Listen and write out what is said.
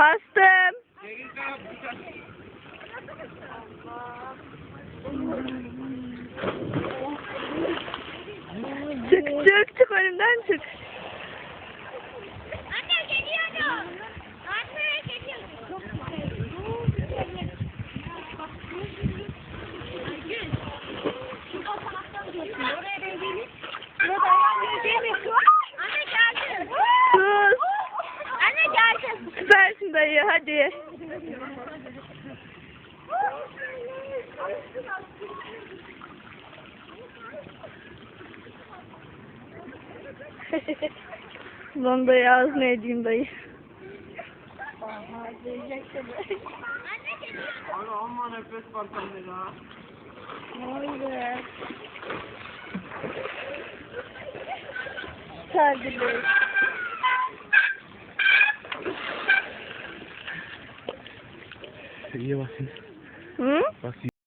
Bastım. Çık çık çık önümden çık. Süpersin dayı hadi. Lan dayı ağzına edeyim dayı. Abi amma nefes var sende ha. Sardı dayı. İyi bakın. Hı? Bak